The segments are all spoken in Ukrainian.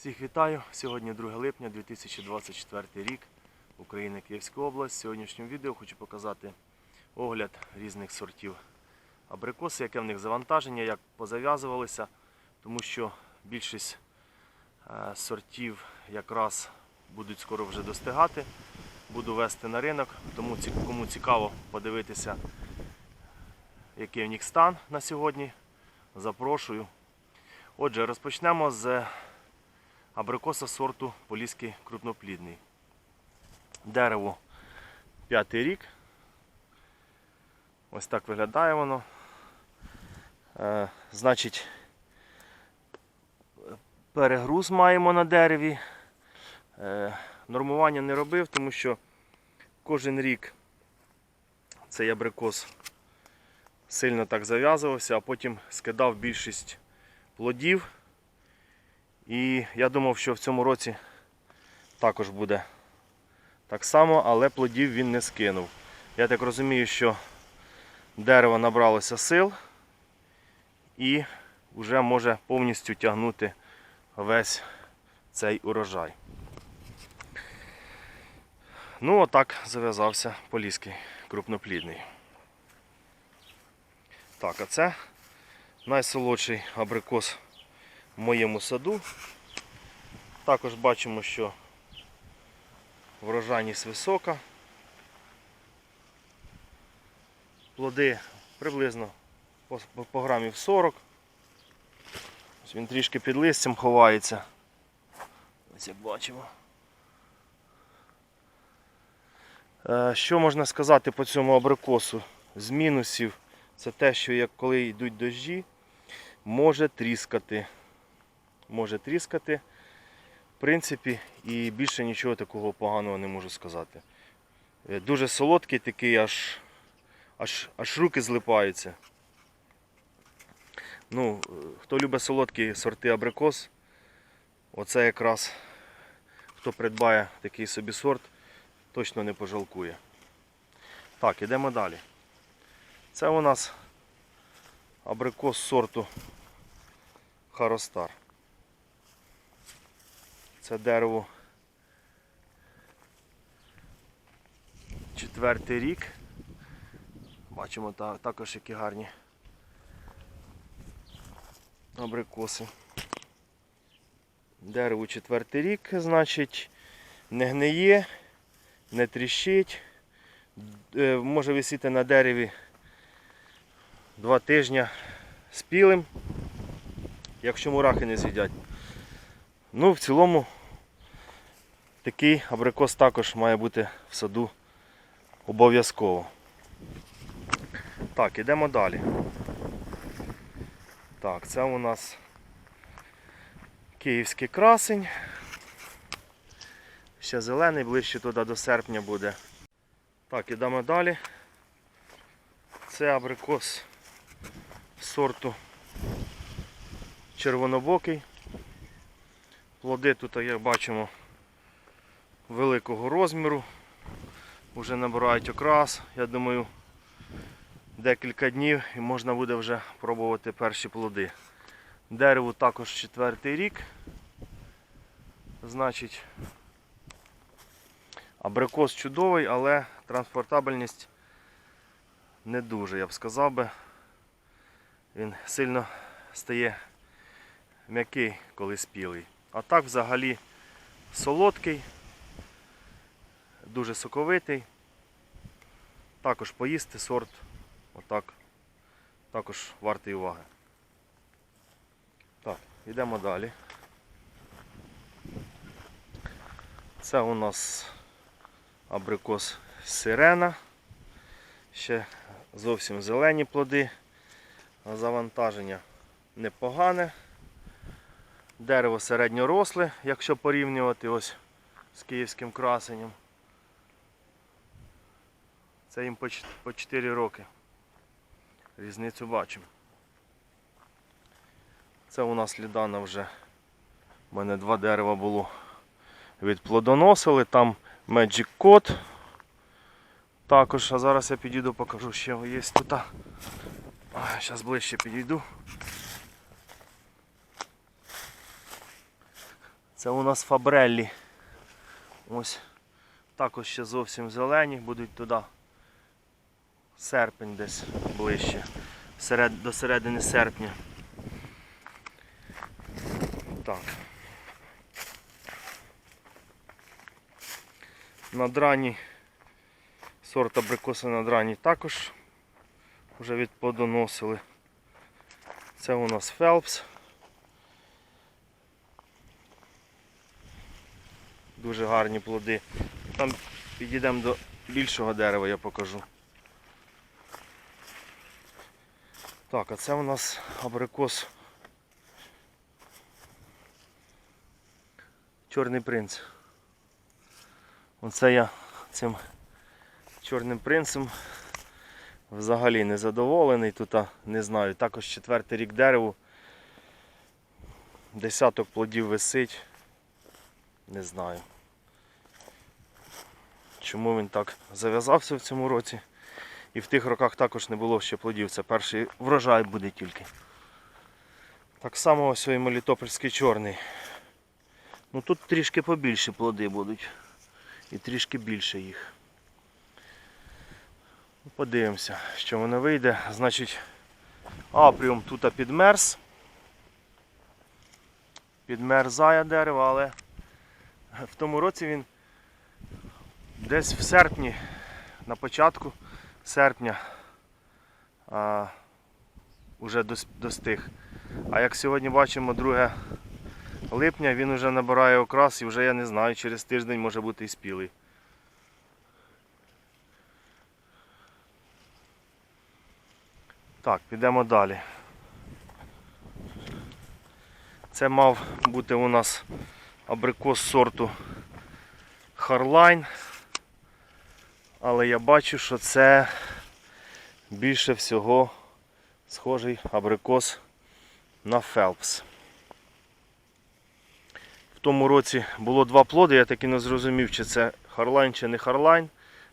Всіх вітаю! Сьогодні 2 липня 2024 рік. Україна Київська область. В сьогоднішньому відео хочу показати огляд різних сортів абрикоси, яке в них завантаження, як позав'язувалися, тому що більшість е, сортів якраз будуть скоро вже достигати. Буду вести на ринок, тому кому цікаво подивитися, який в них стан на сьогодні, запрошую. Отже, розпочнемо з абрикоса сорту Поліський крупноплідний. Дерево п'ятий рік. Ось так виглядає воно. Е, значить, перегруз маємо на дереві. Е, нормування не робив, тому що кожен рік цей абрикос сильно так зав'язувався, а потім скидав більшість плодів. І я думав, що в цьому році також буде так само, але плодів він не скинув. Я так розумію, що дерево набралося сил і вже може повністю тягнути весь цей урожай. Ну, отак зав'язався поліський крупноплідний. Так, а це найсолодший абрикос моєму саду. Також бачимо, що врожайність висока. Плоди приблизно по грамів 40. Ось він трішки під листям ховається. Ось як бачимо. Е, Що можна сказати по цьому абрикосу? З мінусів це те, що як коли йдуть дощі, може тріскати. Може тріскати. В принципі, і більше нічого такого поганого не можу сказати. Е, Дуже солодкий такий, аж, аж, аж руки злипаються. Ну, е, хто любить солодкі сорти абрикос, оце якраз хто придбає такий собі сорт, точно не пожалкує. Так, ідемо далі. Це у нас абрикос сорту Харостар. Це дерево четвертий рік. Бачимо також які гарні абрикоси. Дерево четвертий рік, значить, не гниє, не тріщить. Е, Може висіти на дереві два тижні спілим, якщо мурахи не з'їдять. Ну, в цілому такий абрикос також має бути в саду обов'язково. Так, ідемо далі. Так, це у нас київський красень. Ще зелений, ближче туди до серпня буде. Так, ідемо далі. Це абрикос сорту червонобокий. Плоди тут, як бачимо, великого розміру. Вже набирають окрас. Я думаю, декілька днів і можна буде вже пробувати перші плоди. Дереву також четвертий рік. Значить, абрикос чудовий, але транспортабельність не дуже, я б сказав би. Він сильно стає м'який, коли спілий. А так взагалі солодкий, дуже соковитий. Також поїсти сорт, отак, також вартий уваги. Так, йдемо далі. Це у нас абрикос сирена. Ще зовсім зелені плоди. Завантаження непогане. Дерево середньоросле, якщо порівнювати ось з київським красенням. Це їм по 4 роки. Різницю бачимо. Це у нас лідана вже. У мене два дерева було відплодоносили. Там Magic Code. Також, а зараз я підійду, покажу, що є тут. Зараз ближче підійду. Це у нас фабреллі. Ось також ще зовсім зелені, будуть туди серпень десь ближче, серед, до середини серпня. Так. Надрані, сорт абрикоси надрані також вже відплодоносили. Це у нас Фелпс. Дуже гарні плоди. Там підійдемо до більшого дерева, я покажу. Так, а це у нас абрикос. Чорний принц. Оце я цим чорним принцем взагалі не задоволений. Тут не знаю. Також четвертий рік дереву. Десяток плодів висить. Не знаю. Чому він так зав'язався в цьому році? І в тих роках також не було ще плодів. Це перший врожай буде тільки. Так само ось і Мелітопольський чорний. Ну тут трішки побільше плоди будуть. І трішки більше їх. Ну, Подивимося, що воно вийде. Значить, апріум тут підмерз. Підмерзає дерево, але в тому році він десь в серпні, на початку серпня а, вже достиг. А як сьогодні бачимо 2 липня, він вже набирає окрас і вже я не знаю, через тиждень може бути і спілий. Так, підемо далі. Це мав бути у нас абрикос сорту Харлайн. Але я бачу, що це більше всього схожий абрикос на Фелпс. В тому році було два плоди, я так і не зрозумів, чи це Харлайн чи не Харлайн.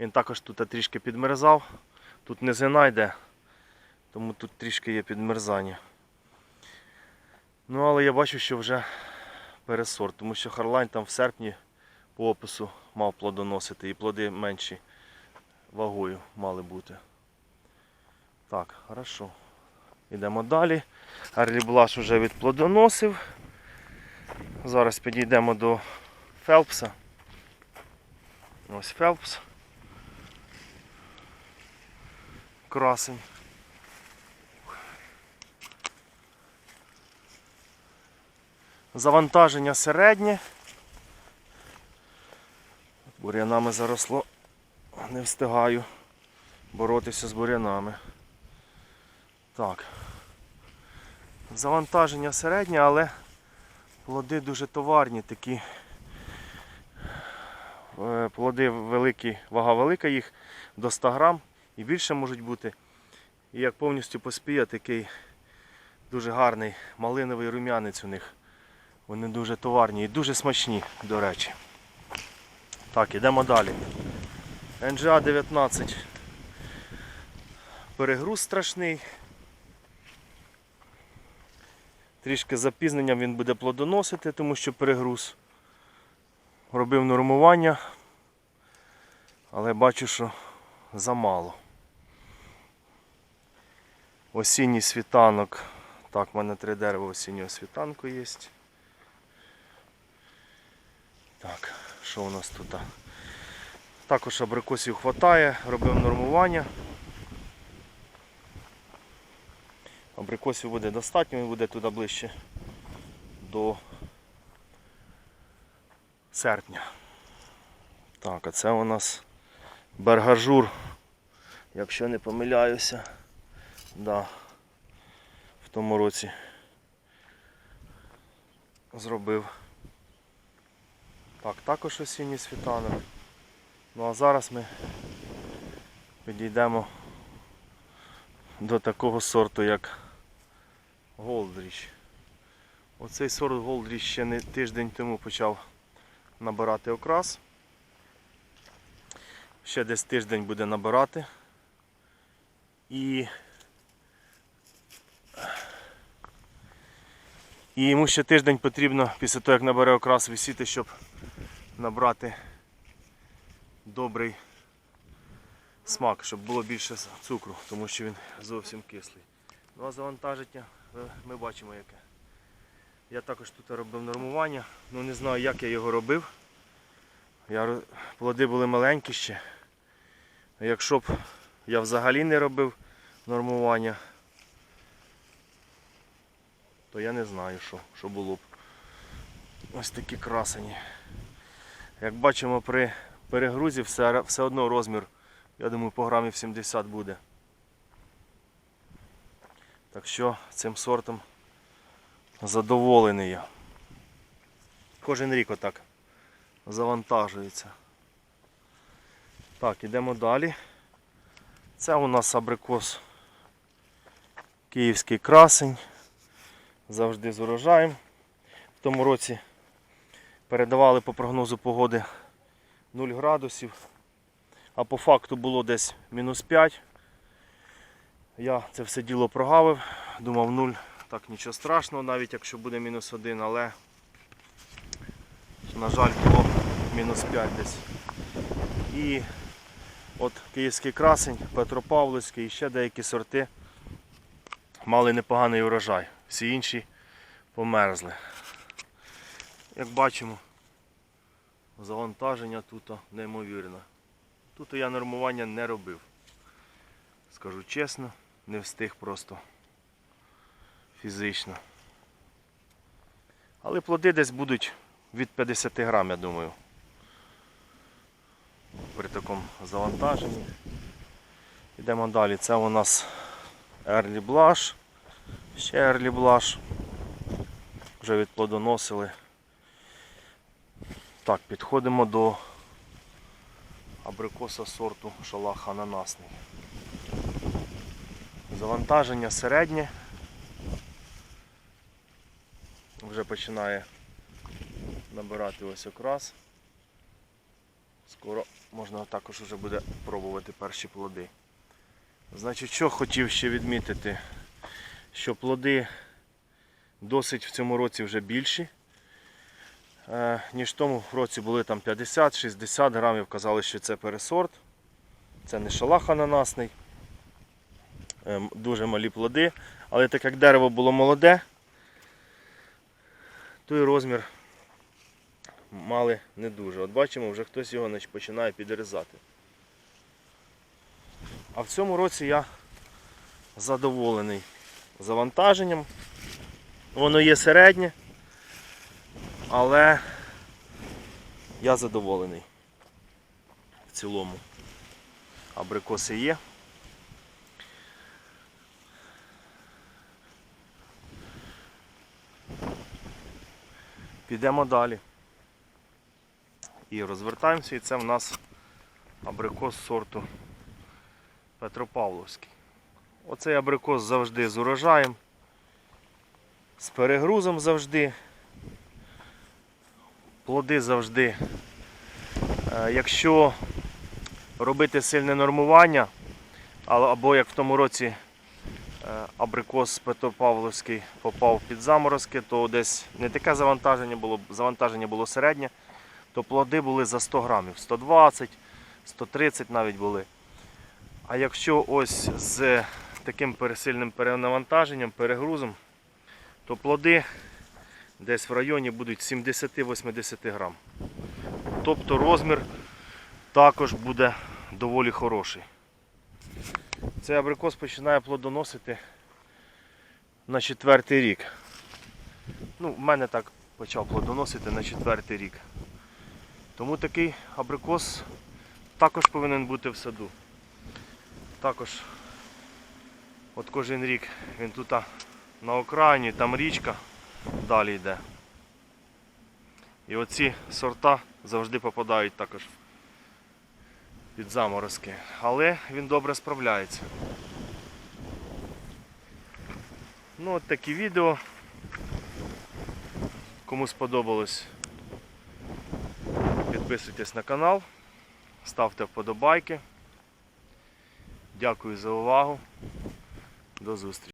Він також тут трішки підмерзав. Тут низина йде, тому тут трішки є підмерзання. Ну, але я бачу, що вже пересорт, тому що Харлайн там в серпні по опису мав плодоносити і плоди менші вагою мали бути. Так, хорошо. Йдемо далі. Арлі Блаш вже відплодоносив. Зараз підійдемо до Фелпса. Ось Фелпс. Красень. Завантаження середнє. Бур'янами заросло. Не встигаю боротися з бур'янами. Так. Завантаження середнє, але плоди дуже товарні такі. Е, Плоди великі, вага велика їх до 100 грам і більше можуть бути. І як повністю поспіє, такий дуже гарний малиновий рум'янець у них. Вони дуже товарні і дуже смачні, до речі. Так, ідемо далі. NGA 19. Перегруз страшний. Трішки запізненням він буде плодоносити, тому що перегруз. Робив нормування, але бачу, що замало. Осінній світанок. Так, в мене три дерева осіннього світанку є. Так, що у нас тут? Також абрикосів хватає, робив нормування. Абрикосів буде достатньо, він буде туди ближче до серпня. Так, а це у нас бергажур, якщо не помиляюся. Да, в тому році зробив. Так, також осінній світанок. Ну а зараз ми підійдемо до такого сорту, як Голдріч. Оцей сорт Голдріч ще не тиждень тому почав набирати окрас. Ще десь тиждень буде набирати. І І йому ще тиждень потрібно після того, як набере окрас висіти, щоб набрати добрий смак, щоб було більше цукру, тому що він зовсім кислий. Ну а завантаження ми бачимо яке. Я також тут робив нормування, ну не знаю як я його робив. Я, плоди були маленькі ще. Якщо б я взагалі не робив нормування, то я не знаю, що, що було б. Ось такі красені. Як бачимо, при перегрузі все, все одно розмір, я думаю, по грамів 70 буде. Так що цим сортом задоволений я. Кожен рік отак завантажується. Так, ідемо далі. Це у нас абрикос Київський красень. Завжди з урожаєм. В тому році передавали по прогнозу погоди 0 градусів, а по факту було десь мінус 5. Я це все діло прогавив, думав 0, так нічого страшного, навіть якщо буде мінус 1, але на жаль було мінус 5 десь. І от київський красень, Петропавловський і ще деякі сорти мали непоганий урожай. Всі інші померзли. Як бачимо, завантаження тут неймовірне. Тут я нормування не робив. Скажу чесно, не встиг просто фізично. Але плоди десь будуть від 50 грам, я думаю. При такому завантаженні. Йдемо далі. Це у нас Early Blush. Ще Early Blush. Вже відплодоносили. Так, підходимо до абрикоса сорту шалах ананасний. Завантаження середнє. Вже починає набирати ось окрас. Скоро можна також вже буде пробувати перші плоди. Значить, що хотів ще відмітити, що плоди досить в цьому році вже більші, ніж в тому році були там 50-60 грамів. Казали, що це пересорт. Це не шалах ананасний. Ем, Дуже малі плоди. Але так як дерево було молоде, то і розмір мали не дуже. От бачимо, вже хтось його починає підрізати. А в цьому році я задоволений завантаженням. Воно є середнє, але я задоволений в цілому. Абрикоси є. Підемо далі. І розвертаємося, і це в нас абрикос сорту Петропавловський. Оцей абрикос завжди з урожаєм, з перегрузом завжди. Плоди завжди. Е, Якщо робити сильне нормування, або як в тому році е, абрикос Петропавловський попав під заморозки, то десь не таке завантаження було, завантаження було середнє, то плоди були за 100 грамів, 120, 130 навіть були. А якщо ось з таким пересильним перенавантаженням, перегрузом, то плоди десь в районі будуть 70-80 грам. Тобто розмір також буде доволі хороший. Цей абрикос починає плодоносити на четвертий рік. Ну, в мене так почав плодоносити на четвертий рік. Тому такий абрикос також повинен бути в саду. Також от кожен рік він тут на окраїні, там річка далі йде. І оці сорта завжди попадають також під заморозки. Але він добре справляється. Ну от такі відео. Кому сподобалось, підписуйтесь на канал, ставте вподобайки. Дякую за увагу. До зустрічі.